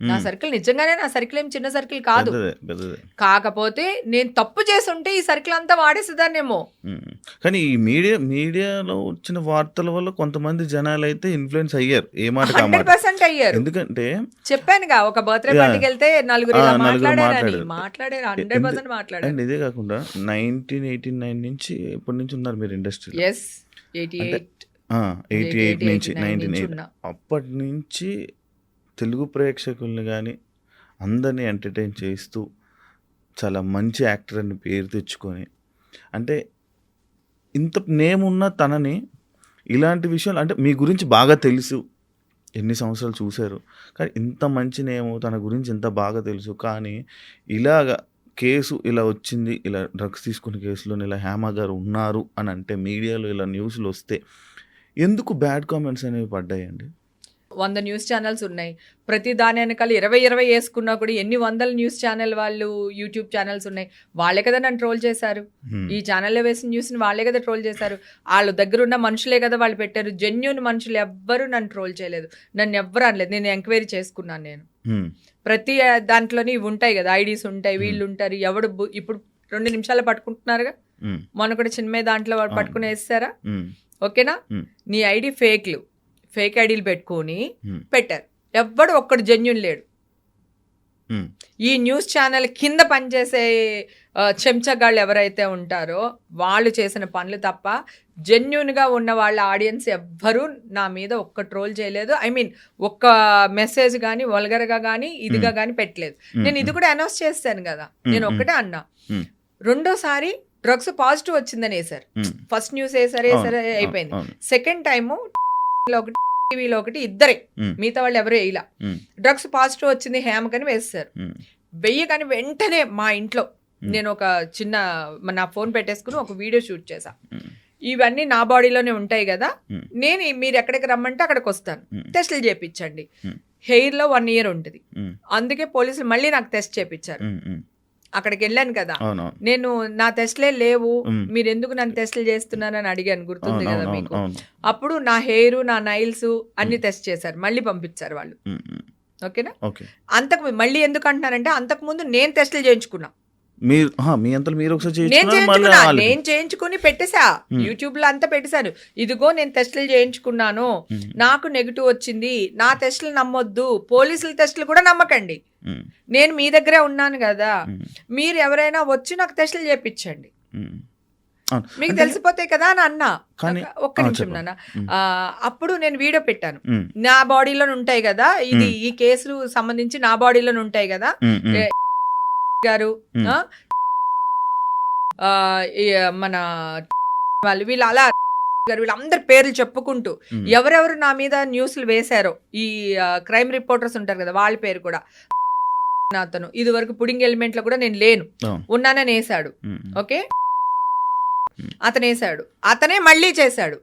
నా. సర్కిల్ నిజంగానే నా సర్కిల్ ఏం చిన్న సర్కిల్ కాదు. కాకపోతే నేను తప్పు చేసి ఉంటే ఈ సర్కిల్ అంతా వాడేసేదాన్నేమో. కానీ ఈ మీడియా మీడియాలో వచ్చిన వార్తల వల్ల కొంతమంది జనాలు అయితే ఇన్ఫ్లుయెన్స్ అయ్యారు. ఏ మాట హండ్రెడ్ కామాట పర్సెంట్ అయ్యారు. ఎందుకంటే చెప్పానుగా ఒక బర్త్డే. పార్టీకి వెళ్తే నలుగురు మాట్లాడారు. మాట్లాడారు హండ్రెడ్ పర్సెంట్ మాట్లాడారు. ఇదే కాకుండా నైన్టీన్ ఎయిటీ నైన్ నుంచి ఎప్పటి నుంచి ఉన్నారు మీరు ఇండస్ట్రీలో? Yes eighty eight. Eighty eight నుంచి నైన్టీన్ ఎయిట్. అప్పటి నుంచి తెలుగు ప్రేక్షకుల్ని కానీ అందరినీ ఎంటర్టైన్ చేస్తూ చాలా మంచి యాక్టర్ అని పేరు తెచ్చుకొని అంటే ఇంత నేమ్ ఉన్న తనని ఇలాంటి విషయాలు అంటే మీ గురించి బాగా తెలుసు. ఎన్ని సంవత్సరాలు చూశారు. కానీ ఇంత మంచి నేము తన గురించి ఇంత బాగా తెలుసు. కానీ ఇలాగ కేసు ఇలా వచ్చింది. ఇలా డ్రగ్స్ తీసుకున్న కేసులో ఇలా హేమ గారు ఉన్నారు అని అంటే మీడియాలో ఇలా న్యూస్లు వస్తే ఎందుకు బ్యాడ్ కామెంట్స్ అనేవి పడ్డాయండి? వంద న్యూస్ ఛానల్స్ ఉన్నాయి. ప్రతి దాని వెనకాల ఇరవై ఇరవై వేసుకున్నా కూడా ఎన్ని వందల న్యూస్ ఛానల్ వాళ్ళు యూట్యూబ్ ఛానల్స్ ఉన్నాయి. వాళ్ళే కదా నన్ను ట్రోల్ చేశారు. ఈ ఛానల్లో వేసిన న్యూస్ని వాళ్ళే కదా ట్రోల్ చేశారు. వాళ్ళ దగ్గర ఉన్న మనుషులే కదా వాళ్ళు పెట్టారు. జెన్యున్ మనుషులు ఎవ్వరూ నన్ను ట్రోల్ చేయలేదు. నన్ను ఎవ్వరు అనలేదు. నేను ఎంక్వైరీ చేసుకున్నాను నేను. ప్రతి దాంట్లోని ఇవి ఉంటాయి కదా ఐడీస్ ఉంటాయి వీళ్ళు ఉంటారు. ఎవడు ఇప్పుడు రెండు నిమిషాలు పట్టుకుంటున్నారుగా. మొన్న కూడా చిన్మయ దాంట్లో అవును. పట్టుకుని వేస్తారా. ఓకేనా. నీ ఐడి ఫేక్లు. ఫేక్ ఐడీలు పెట్టుకొని. పెట్టారు. ఎవ్వడు ఒక్కడు జెన్యున్ లేడు. ఈ న్యూస్ ఛానల్ కింద పనిచేసే చెంచగాళ్ళు ఎవరైతే ఉంటారో వాళ్ళు చేసిన పనులు తప్ప జెన్యున్గా ఉన్న వాళ్ళ ఆడియన్స్ ఎవ్వరూ నా మీద ఒక్క ట్రోల్ చేయలేదు. ఐ మీన్ ఒక్క మెసేజ్ కానీ వల్గర్గా కానీ ఇదిగా కానీ పెట్టలేదు. నేను ఇది కూడా అనౌన్స్ చేస్తాను కదా. నేను. ఒక్కటే అన్నా. రెండోసారి డ్రగ్స్ పాజిటివ్ వచ్చిందని Hmm. ఫస్ట్ న్యూస్ వేసారు వేసారు అయిపోయింది. సెకండ్ టైము ఒకటి టీవీలో ఒకటి ఇద్దరే. మిగతా వాళ్ళు ఎవరు వేయలా. డ్రగ్స్ పాజిటివ్ వచ్చింది హేమకని వేస్తారు. వెయ్యి కానీ వెంటనే మా ఇంట్లో. నేను ఒక చిన్న నా ఫోన్ పెట్టేసుకుని ఒక వీడియో షూట్ చేశా. ఇవన్నీ నా బాడీలోనే ఉంటాయి కదా. నేను మీరు ఎక్కడికి రమ్మంటే అక్కడికి వస్తాను. టెస్టులు చేయించండి Hmm. హెయిర్లో వన్ ఇయర్ ఉంటుంది. అందుకే పోలీసులు మళ్ళీ నాకు టెస్ట్ చేయించారు. అక్కడికి వెళ్ళాను కదా నేను నా టెస్ట్లే లేవు. మీరు ఎందుకు నన్ను టెస్టులు చేస్తున్నారని అడిగాను గుర్తుంది కదా మీకు. అప్పుడు నా హెయిర్ నా నైల్స్ అన్ని టెస్ట్ చేశారు మళ్ళీ పంపించారు వాళ్ళు. ఓకేనా? ఓకే. అంతకు మళ్ళీ ఎందుకు అంటున్నారంటే అంతకు ముందు నేను టెస్టులు చేయించుకున్నా. మీరు మీ అంతలో మీరు ఒకసారి నేను చేయించుకున్నా చేయించుకుని పెట్టేశా. యూట్యూబ్లో అంతా పెట్టేశాను. ఇదిగో నేను టెస్టులు చేయించుకున్నాను. నాకు నెగిటివ్ వచ్చింది. నా టెస్టులు నమ్మొద్దు. పోలీసుల టెస్టులు కూడా నమ్మకండి. నేను మీ దగ్గరే ఉన్నాను కదా. మీరు ఎవరైనా వచ్చి నాకు టెస్టులు చేయించండి. మీకు తెలిసిపోతాయి కదా అని అన్నా. ఒక్క నిమిషం. నాన్న. అప్పుడు నేను వీడియో పెట్టాను. నా బాడీలో ఉంటాయి కదా. ఇది. ఈ కేసులు సంబంధించి నా బాడీలో ఉంటాయి కదా. గారు మన వాళ్ళు వీళ్ళు అలా గారు వీళ్ళందరి పేర్లు చెప్పుకుంటూ. ఎవరెవరు నా మీద న్యూస్లు వేశారో ఈ క్రైమ్ రిపోర్టర్స్ ఉంటారు కదా వాళ్ళ పేరు కూడా. అతను. ఇది వరకు పుడింగ్ ఎలిమెంట్లో కూడా నేను లేను. ఉన్నానని వేశాడు Hmm. ఓకే. అతను వేశాడు అతనే మళ్ళీ చేశాడు.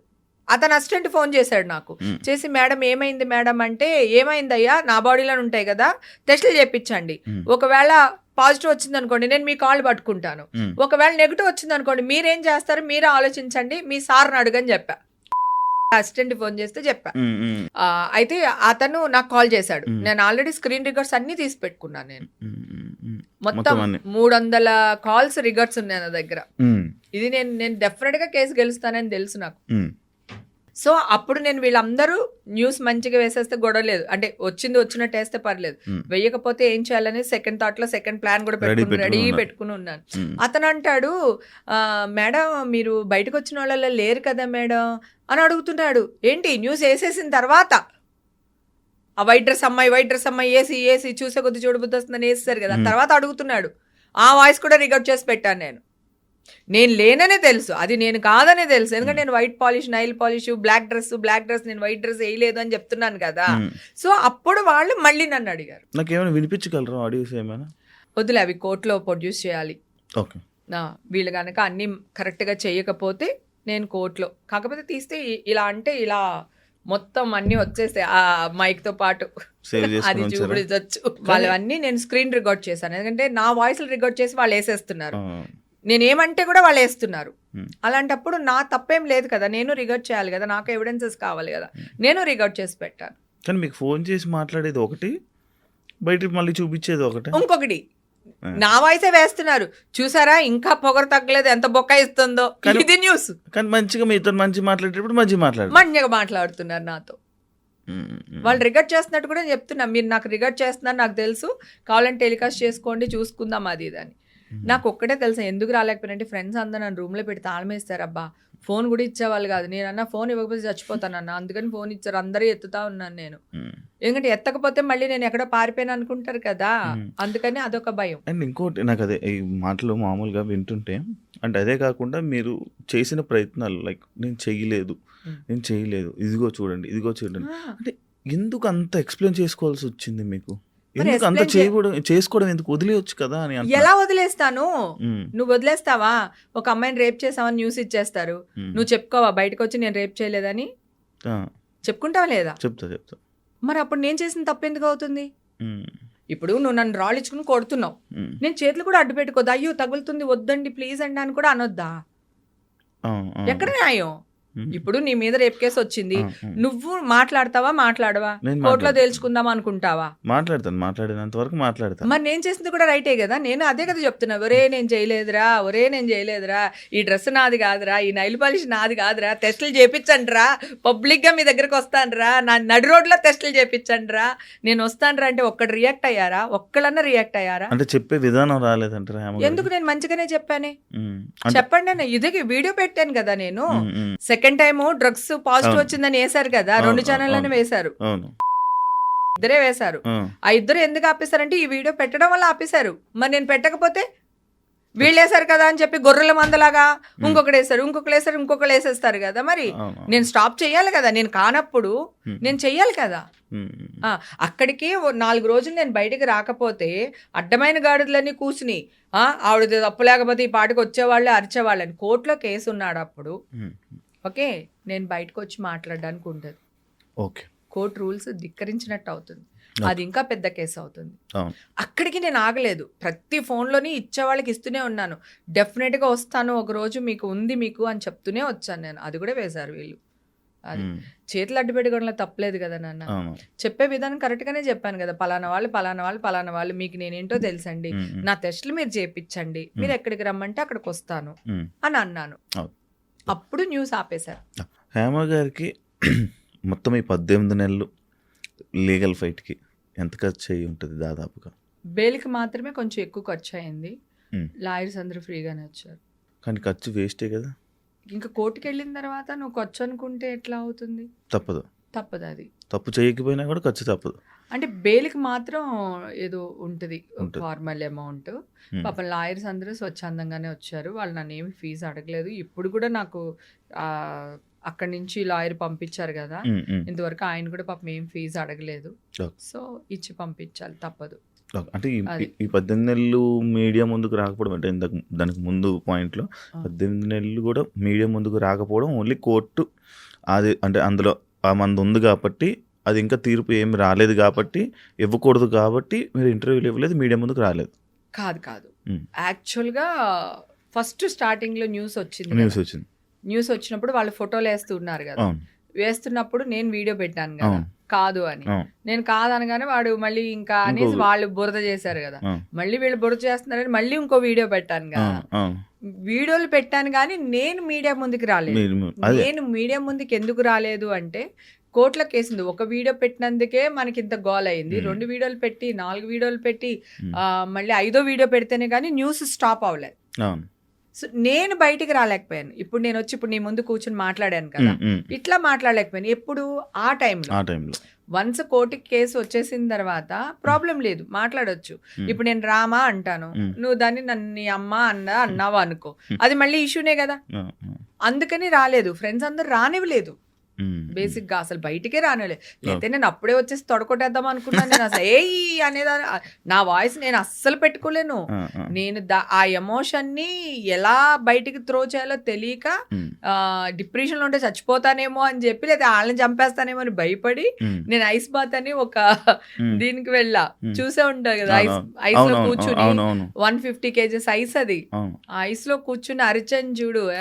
అతను అసిస్టెంట్ ఫోన్ చేశాడు నాకు. చేసి మేడం ఏమైంది మేడం అంటే ఏమైందయ్యా నా బాడీలో ఉంటాయి కదా టెస్టులు చేయించండి. ఒకవేళ పాజిటివ్ వచ్చింది అనుకోండి నేను మీ కాల్ పట్టుకుంటాను. ఒకవేళ నెగిటివ్ వచ్చింది అనుకోండి మీరేం చేస్తారు మీరే ఆలోచించండి మీ సార్ని అడగని చెప్పా అసిస్టెంట్ ఫోన్ చేస్తే చెప్పా అయితే అతను నాకు కాల్ చేశాడు. నేను ఆల్రెడీ స్క్రీన్ రికార్డ్స్ అన్ని తీసి పెట్టుకున్నాను నేను. మొత్తం. మూడు వందల కాల్స్ రికార్డ్స్ ఉన్నాయి నా దగ్గర. ఇది నేను నేను డెఫినెట్గా కేసు గెలుస్తానని తెలుసు నాకు. సో అప్పుడు నేను వీళ్ళందరూ న్యూస్ మంచిగా వేసేస్తే గొడవ లేదు. అంటే వచ్చింది వచ్చినట్టు వేస్తే పర్లేదు. వెయ్యకపోతే ఏం చేయాలని సెకండ్ థాట్లో సెకండ్ ప్లాన్ కూడా పెట్టుకుని రెడీ పెట్టుకుని ఉన్నాను. అతను అంటాడు "ఆ, మేడం మీరు బయటకు వచ్చిన వాళ్ళలో లేరు కదా మేడం? అని అడుగుతున్నాడు. ఏంటి? న్యూస్ వేసేసిన తర్వాత? ఆ వైట్ డ్రెస్ అమ్మాయి వైట్ డ్రెస్ అమ్మాయి ఏసి ఏసి చూసే కొద్ది చూడబుద్ధి వస్తుందని వేస్తారు కదా. తర్వాత అడుగుతున్నాడు. ఆ వాయిస్ కూడా రికార్డ్ చేసి పెట్టాను నేను. నేను లేననే తెలుసు. అది నేను కాదనే తెలుసు. ఎందుకంటే నేను white polish nail polish black dress black dress నేను వైట్ డ్రెస్ వేయలేదు అని చెప్తున్నాను కదా. సో అప్పుడు వాళ్ళు మళ్ళీ నన్ను అడిగారు. నాకు ఏమైనా వినిపించగలరా ఆడియోస్ ఏమైనా? వద్దులే అవి కోర్టులో ప్రొడ్యూస్ చేయాలి. ఓకే. వీళ్ళు కనుక అన్ని కరెక్ట్గా చేయకపోతే నేను కోర్టులో. కాకపోతే తీస్తే ఇలా అంటే ఇలా మొత్తం అన్ని వచ్చేస్తాయి. ఆ మైక్తో పాటు. అది వాళ్ళు అన్ని నేను స్క్రీన్ రికార్డ్ చేశాను. ఎందుకంటే నా వాయిస్ రికార్డ్ చేసి వాళ్ళు వేసేస్తున్నారు. ఆ. నేను ఏమంటే కూడా వాళ్ళు వేస్తున్నారు. అలాంటప్పుడు నా తప్పేం లేదు కదా నేను రికార్డ్ చేయాలి కదా నాకు ఎవిడెన్సెస్ కావాలి కదా నేను రికార్డ్ చేసి పెట్టాను. కానీ మీకు ఫోన్ చేసి మాట్లాడేది ఒకటి బయట మళ్ళీ చూపించేది ఒకటే? ఇంకొకటి. నా వాయిసే వేస్తున్నారు. చూసారా ఇంకా పొగరు తగ్గలేదు ఎంత బొక్క ఇస్తుందో. ఇది న్యూస్. కానీ మంచిగా మీతో మంచి మాట్లాడేటప్పుడు మంచిగా మాట్లాడు. మంచిగా మాట్లాడుతున్నారు నాతో. వాళ్ళు రిగర్ట్ చేస్తున్నట్టు కూడా నేను చెప్తున్నా. మీరు నాకు రిగర్ట్ చేస్తున్నారు నాకు తెలుసు. కావాలంటే టెలికాస్ట్ చేసుకోండి చూసుకుందాం అది ఇది అని. నాకు ఒక్కటే తెలుసు ఎందుకు రాలేకపోయినంటే ఫ్రెండ్స్ అందరూ నన్ను రూమ్లో పెట్టి తాళమేస్తారు అబ్బా ఫోన్ కూడా ఇచ్చేవాళ్ళు కాదు. నేను అన్న ఫోన్ ఇవ్వకపోతే చచ్చిపోతాను అన్న అందుకని ఫోన్ ఇచ్చారు. అందరూ ఎత్తుతా ఉన్నాను నేను. ఎందుకంటే ఎత్తకపోతే మళ్ళీ నేను ఎక్కడో పారిపోయాను అనుకుంటారు కదా. అందుకని అదొక భయం. అండ్ ఇంకోటి నాకు అదే ఈ మాటలు మామూలుగా వింటుంటే అంటే అదే కాకుండా మీరు చేసిన ప్రయత్నాలు లైక్ నేను చేయలేదు. నేను చేయలేదు. ఇదిగో చూడండి ఇదిగో చూడండి. ఆ, ఎందుకు అంత ఎక్స్ప్లెయిన్ చేసుకోవాల్సి వచ్చింది మీకు? ఎందుకు అంత చేయకూడదు? చేసుకోవడం ఎందుకు? వదిలేయచ్చు కదా అని. ఎలా వదిలేస్తాను. నువ్వు వదిలేస్తావా? ఒక అమ్మాయిని రేప్ చేసావని న్యూస్ ఇచ్చేస్తారు. నువ్వు చెప్పుకోవా? బయటకు వచ్చి నేను రేప్ చేయలేదని? చెప్పుకుంటావా లేదా? చెప్తా చెప్తా. మరి అప్పుడు నేను చేసిన తప్పు ఎందుకు అవుతుంది. ఇప్పుడు నువ్వు నన్ను రాళ్ళు ఇచ్చుకుని కొడుతున్నావు. నేను చేతులు కూడా అడ్డు పెట్టుకోద్దు అయ్యో తగులుతుంది. వద్దండి ప్లీజ్ అండి అని కూడా అనొద్దా. ఎక్కడ న్యాయం. ఇప్పుడు నీ మీద రేప్ కేసు వచ్చింది. నువ్వు మాట్లాడతావా మాట్లాడవా? కోర్టులో. తేల్చుకుందాం అనుకుంటావా? మాట్లాడతాను మాట్లాడినంత వరకు మాట్లాడతాను మరి నేను చేసింది కూడా రైటే కదా? నేను అదే కదా చెప్తున్నా ఒరే నేను చేయలేదురా ఒరే నేను చేయలేదురా ఈ డ్రెస్ నాది కాదురా ఈ నైల్ పాలిష్ నాది కాదురా టెస్టులు చేపించండి రా పబ్లిక్గా మీ దగ్గరకు వస్తానురా నా నడి రోడ్లో టెస్టులు చేపించండి రా నేను వస్తానురా అంటే ఒక్కడు రియాక్ట్ అయ్యారా? ఒక్కళ్ళన్నా రియాక్ట్ అయ్యారా? అంటే చెప్పే విధానం రాలేదంటారా? ఎందుకు నేను మంచిగానే చెప్పానే? చెప్పండి అన్న ఇదే వీడియో పెట్టాను కదా నేను. మ్మ్. Second time drugs positive. వచ్చిందని వేశారు కదా రెండు అవును. వేశారు. ఇద్దరే వేశారు. ఆ, ఇద్దరు ఎందుకు ఆపేశారంటే ఈ వీడియో పెట్టడం వల్ల ఆపేశారు. మరి నేను పెట్టకపోతే వీళ్ళు వేశారు కదా అని చెప్పి గొర్రెల మందలాగా ఇంకొకటి వేశారు ఇంకొకరు వేశారు ఇంకొకరు వేసేస్తారు కదా మరి. నేను స్టాప్ చేయాలి కదా నేను కానప్పుడు. నేను చెయ్యాలి కదా. అక్కడికి నాలుగు రోజులు నేను బయటికి రాకపోతే అడ్డమైన గాడిదలన్నీ కూర్చుని ఆ, ఆవిడ తప్పు లేకపోతే ఈ పాటికి వచ్చేవాళ్ళే అరిచేవాళ్ళని. కోర్టులో కేసు ఉన్నాడు అప్పుడు. ఓకే నేను బయటకు వచ్చి మాట్లాడడానికి ఉండదు. ఓకే. కోర్టు రూల్స్ ధిక్కరించినట్టు అవుతుంది. అది ఇంకా పెద్ద కేసు అవుతుంది. అక్కడికి నేను ఆగలేదు. ప్రతి ఫోన్లోని ఇచ్చే వాళ్ళకి ఇస్తూనే ఉన్నాను. డెఫినెట్గా వస్తాను ఒక రోజు మీకు ఉంది మీకు అని చెప్తూనే వచ్చాను నేను. అది కూడా వేశారు వీళ్ళు. అది. చేతులు అడ్డు పెట్టుకోవడంలో తప్పలేదు కదా నాన్న. చెప్పే విధానం కరెక్ట్గానే చెప్పాను కదా. పలానా వాళ్ళు పలానా వాళ్ళు పలానా వాళ్ళు మీకు నేనేంటో తెలుసండి. నా టెస్టులు మీరు చేపించండి. మీరు ఎక్కడికి రమ్మంటే అక్కడికి వస్తాను. అని అన్నాను. అప్పుడు న్యూస్ ఆపేశారు. హేమ గారికి మొత్తం ఈ పద్దెనిమిది నెలలు లీగల్ ఫైట్కి ఎంత ఖర్చు అయ్యి ఉంటుంది దాదాపుగా? బెయిల్కి మాత్రమే కొంచెం ఎక్కువ ఖర్చు అయింది. లాయర్స్ అందరూ ఫ్రీగానే వచ్చారు. కానీ ఖర్చు వేస్టే కదా? ఇంకా కోర్టుకి వెళ్ళిన తర్వాత నువ్వు ఖర్చు అనుకుంటే ఎట్లా అవుతుంది? తప్పదు. తప్పదు అది తప్పు చేయకపోయినా కూడా ఖర్చు తప్పదు అంటే బెయిల్కి మాత్రం ఏదో ఉంటుంది. Formal amount. పాపం లాయర్స్ అందరూ స్వచ్ఛందంగానే వచ్చారు వాళ్ళు నన్ను ఏమి ఫీజు అడగలేదు ఇప్పుడు కూడా నాకు అక్కడి నుంచి లాయర్ పంపించారు కదా. ఇంతవరకు ఆయన కూడా పాపం ఏం ఫీజు అడగలేదు. సో ఇచ్చి పంపించాలి తప్పదు. అంటే ఈ- పద్దెనిమిది నెలలు మీడియా ముందుకు రాకపోవడం అంటే ఇంతకు దానికి ముందు పాయింట్లో. పద్దెనిమిది నెలలు కూడా మీడియా ముందుకు రాకపోవడం ఓన్లీ కోర్టు అది అంటే అందులో మంది ఉంది కాబట్టి అది ఇంకా తీర్పు ఏమి రాలేదు కాబట్టి ఇవ్వకూడదు కాబట్టి మీరు ఇంటర్వ్యూలు ఇవ్వలేదు మీడియా ముందుకు రాలేదు. కాదు కాదు. యాక్చువల్గా ఫస్ట్ స్టార్టింగ్లో న్యూస్ వచ్చింది న్యూస్. వచ్చింది. న్యూస్ వచ్చినప్పుడు వాళ్ళు ఫోటోలు వేస్తున్నారు కదా. వేస్తున్నప్పుడు నేను వీడియో పెట్టాను కదా. కాదు అని. నేను కాదనగానే వాడు మళ్ళీ ఇంకా అనేసి వాళ్ళు బురద చేశారు కదా. మళ్ళీ వీళ్ళు బురద చేస్తున్నారని మళ్ళీ ఇంకో వీడియో పెట్టాను కదా. వీడియోలు పెట్టాను కానీ నేను మీడియా ముందుకు రాలేదు. నేను మీడియా ముందుకు ఎందుకు రాలేదు అంటే కోర్టులో కేసింది. ఒక వీడియో పెట్టినందుకే మనకి ఇంత గోల్ అయింది. రెండు వీడియోలు పెట్టి నాలుగు వీడియోలు పెట్టి మళ్ళీ ఐదో వీడియో పెడితేనే కానీ న్యూస్ స్టాప్ అవ్వలేదు. సో నేను బయటికి రాలేకపోయాను. ఇప్పుడు నేను వచ్చి ఇప్పుడు నీ ముందు కూర్చుని మాట్లాడాను కదా. ఇట్లా మాట్లాడలేకపోయాను. ఎప్పుడు? ఆ టైంలో. వన్స్ కోర్టుకి కేసు వచ్చేసిన తర్వాత ప్రాబ్లం లేదు. మాట్లాడొచ్చు. ఇప్పుడు నేను రామా అంటాను. నువ్వు దాన్ని నన్ను నీ అమ్మ అన్న అన్నావా అనుకో. అది మళ్ళీ ఇష్యూనే కదా. అందుకని రాలేదు. ఫ్రెండ్స్ అందరు రానివ్వలేదు. బేసిక్గా అసలు బయటికే రానివ్వలేదు. లేకపోతే నేను అప్పుడే వచ్చేసి తొడకొట్టేద్దాం అనుకున్నాను. నేను అసలు ఏ అనేదా నా వాయిస్ నేను అస్సలు పెట్టుకోలేను. నేను ఆ ఎమోషన్ని ఎలా బయటికి త్రో చేయాలో తెలియక. డిప్రెషన్లో ఉంటే చచ్చిపోతానేమో అని చెప్పి లేదా వాళ్ళని చంపేస్తానేమో అని భయపడి. నేను ఐస్ బాత్ అని ఒక. దీనికి వెళ్ళా. చూసే ఉంటావు కదా ఐస్ ఐస్లో కూర్చుని. వన్ ఫిఫ్టీ కేజెస్ ఐస్ అది. ఐస్లో కూర్చుని అరిచని చూడు.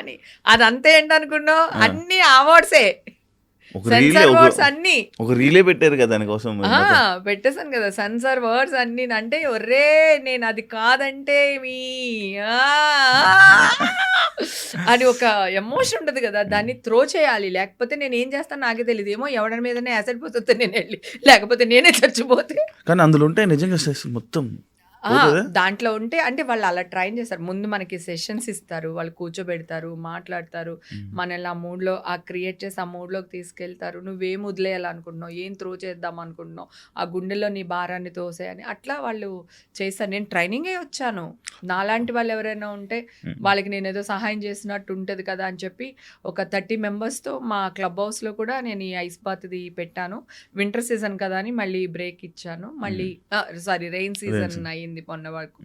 అని. అదంతా ఏంటనుకున్నావు? ఆ. అన్ని అవార్డ్సే. అన్ని. ఒక రీలే పెట్టారు కదా దానికోసం పెట్టేశాను కదా. సెన్సార్ వర్డ్స్ అన్ని. అంటే ఒర్రే నేను అది కాదంటే మీ అని ఒక ఎమోషన్ ఉంటది కదా. దాన్ని త్రో చేయాలి. లేకపోతే నేను ఏం చేస్తాను నాకే తెలియదు ఏమో ఎవరి మీదనే యాసిడ్ పోతుంది నేను వెళ్ళి లేకపోతే నేనే చచ్చిపోతే. కానీ అందులో ఉంటే నిజంగా మొత్తం? దాంట్లో ఉంటే అంటే వాళ్ళు అలా ట్రైన్ చేస్తారు. ముందు మనకి సెషన్స్ ఇస్తారు. వాళ్ళు కూర్చోబెడతారు మాట్లాడతారు. మనల్ని ఆ మూడ్లో ఆ క్రియేట్ చేసి ఆ మూడ్లోకి తీసుకెళ్తారు. నువ్వేం వదిలేయాలనుకుంటున్నావు? ఏం త్రో చేద్దాం అనుకుంటున్నావు? ఆ గుండెలో నీ భారాన్ని తోసేయని అట్లా వాళ్ళు చేస్తారు. నేను ట్రైనింగే వచ్చాను. నాలాంటి వాళ్ళు ఎవరైనా ఉంటే వాళ్ళకి నేను ఏదో సహాయం చేసినట్టు ఉంటుంది కదా అని చెప్పి ఒక థర్టీ మెంబర్స్తో మా క్లబ్ హౌస్లో కూడా నేను ఈ ఐస్ బాత్ది పెట్టాను. వింటర్ సీజన్ కదా అని మళ్ళీ బ్రేక్ ఇచ్చాను. మళ్ళీ సారీ రెయిన్ సీజన్ season. అయ్యింది మొన్న వరకు.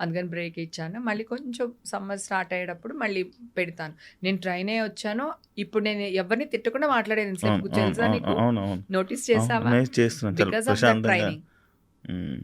అందుకని బ్రేక్ ఇచ్చాను. మళ్ళీ కొంచెం సమ్మర్ స్టార్ట్ అయ్యేటప్పుడు మళ్ళీ పెడతాను. నేను ట్రైన్ అయ్యి వచ్చాను. ఇప్పుడు నేను ఎవరిని తిట్టకుండా మాట్లాడేది. తెలుసా నీకు? నోటీస్ చేసావా? Because of training.